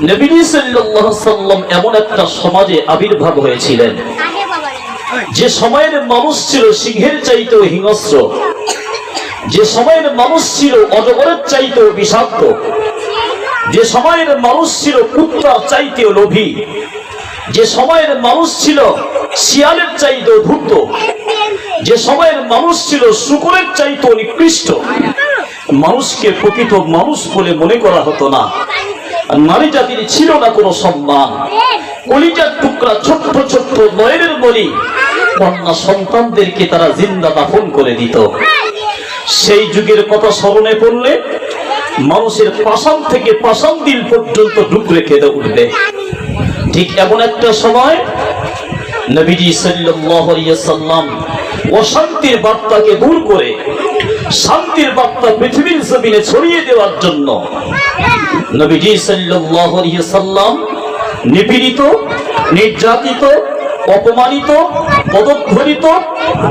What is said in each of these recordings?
নবীজি সাল্লাল্লাহু আলাইহি সাল্লাম এমন একটা সমাজে আবির্ভাব হয়েছিলেন। যে সময়ের মানুষ ছিল সিংহের চাইতেও হিংস্র যে সময়ের মানুষ ছিল অজগরের চাইতেও বিষাক্ত যে সময়ের মানুষ ছিল কুত্তার চাইতেও লোভী যে সময়ের মানুষ ছিল শিয়ালের চাইতেও ধূর্ত যে সময়ের মানুষ ছিল শুকুরের চাইতেও নিকৃষ্ট। মানুষকে প্রকৃত মানুষ বলে মনে করা হতো না। নারী জাতির ছিল না কোনো সম্মান। কলিজার টুকরা ছোট্ট ছোট্ট নয়নের বলি কন্যা সন্তানদেরকে তারা জিন্দা দাফন করে দিত। সেই যুগের কথা স্মরণে পড়লে মানুষের পাষাণ থেকে পাষাণ দিন পর্যন্ত ডুকরে খেতে উঠবে। ঠিক এমন একটা সময় নবীজি সাল্লাল্লাহু আলাইহি সাল্লাম অশান্তির বার্তাকে দূর করে শান্তির বার্তা পৃথিবীর জমিনে ছড়িয়ে দেওয়ার জন্য নবীজি সাল্লাম নিপীড়িত, নির্যাতিত, অপমানিত, পদধ্বনিত,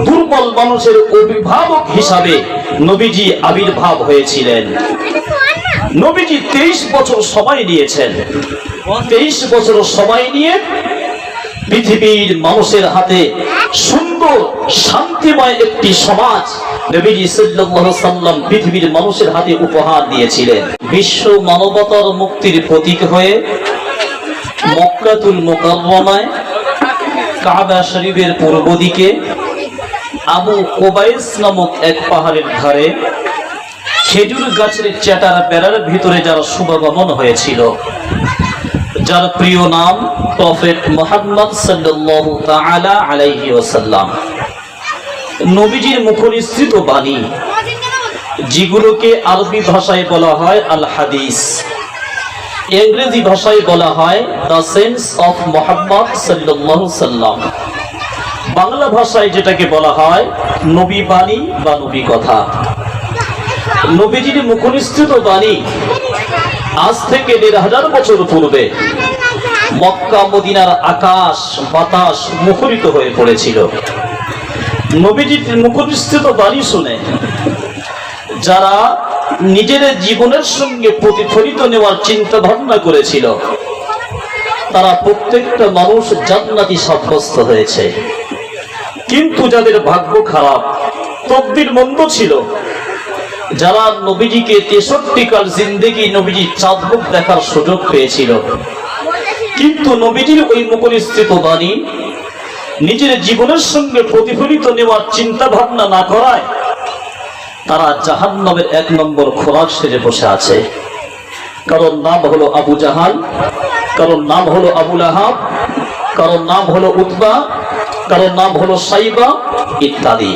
দুর্বল মানুষের অভিভাবক হিসাবে নবীজি আবির্ভাব হয়েছিলেন। নবীজি তেইশ বছর সময় নিয়েছেন। তেইশ বছর সময় নিয়ে পৃথিবীর মানুষের হাতে শান্তিময় একটি সমাজ পৃথিবীর মানুষের হাতে উপহার দিয়েছিলেন। বিশ্ব মানবতার মুক্তির প্রতীক হয়ে মক্কাতুল শরীফের পূর্ব দিকে আবু কোবাইস নামক এক পাহাড়ের ধারে খেজুর গাছের চেটার বেড়ার ভিতরে যারা হয়েছিল। যার প্রিয় নাম প্রফেট মোহাম্মদ সাল্লাল্লাহু তাআলা আলাইহি নবীজির মুখনিসৃত বাণী, যেগুলোকে আরবি ভাষায় বলা হয় আল হাদিস ইংরেজি ভাষায় বলা হয় দ্য সেন্স অফ মোহাম্মদ সাল্লাল্লাহু সাল্লাম বাংলা ভাষায় যেটাকে বলা হয় নবী বাণী বা নবী কথা নবীজির মুখনিসৃত বাণী আজ থেকে দেড় হাজার বছর পূর্বে মক্কা, মদিনার আকাশ, বাতাস মুখরিত হয়ে পড়েছিল। নবীজির মুখনিসৃত বাণী শুনে যারা নিজের জীবনের সঙ্গে প্রতিফলিত নেওয়ার চিন্তা ভাবনা করেছিল, তারা প্রত্যেকটা মানুষ জান্নাতি সাব্যস্ত হয়েছে। কিন্তু যাদের ভাগ্য খারাপ, তকদির মন্দ ছিল যারা নবীজিকে তেষট্টি কাল জিন্দেগি নবীজি চাঁদমুখ দেখার সুযোগ পেয়েছিল। কিন্তু নবীজির ওই মুখনিস্থিত বাণী নিজের জীবনের সঙ্গে প্রতিফলিত নেওয়ার চিন্তা ভাবনা না করায় তারা জাহান জাহান্নামের এক নম্বর খোরাক সেজে বসে আছে। কারণ নাম হলো আবু জাহাল, কারণ নাম হলো আবুল আহাব কারণ নাম হলো উতবা, কারণ নাম হলো সাইবা ইত্যাদি।